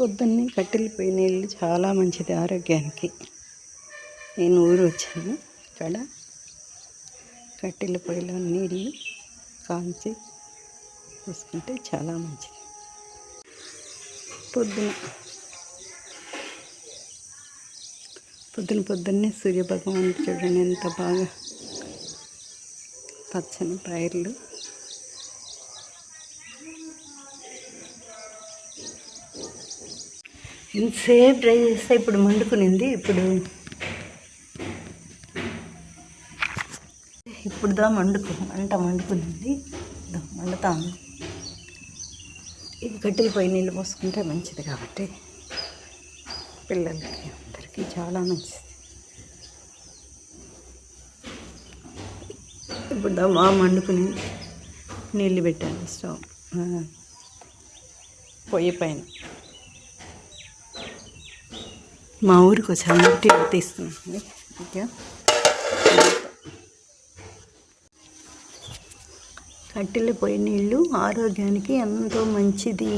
పొద్దున్నే కట్టెలు పోయి నీళ్ళు చాలా మంచిది ఆరోగ్యానికి. నేను ఊరు వచ్చాను. ఇక్కడ కట్టెల పొయ్యిలో నీళ్ళు కాంచి వేసుకుంటే చాలా మంచిది. పొద్దున పొద్దున పొద్దున్నే సూర్యభగవాన్ చూడండి ఎంత బాగా పచ్చని పైర్లు. ఇంతసేపు ట్రై చేస్తే ఇప్పుడు మండుకునింది. ఇప్పుడు ఇప్పుడు దా మండుకు మంట మండుకునింది. దా మండుతా ఉంది ఇది కట్టెలు పోయి నీళ్ళు పోసుకుంటే మంచిది కాబట్టి పిల్లలకి అందరికీ చాలా మంచిది. ఇప్పుడు దా మండుకుని నీళ్ళు పెట్టాను స్టవ్. పొయ్యి పైన. మా ఊరికి వచ్చాను టీ తీస్తున్నాను ఓకే. కట్టెలు పోయి నీళ్ళు ఆరోగ్యానికి ఎంతో మంచిది.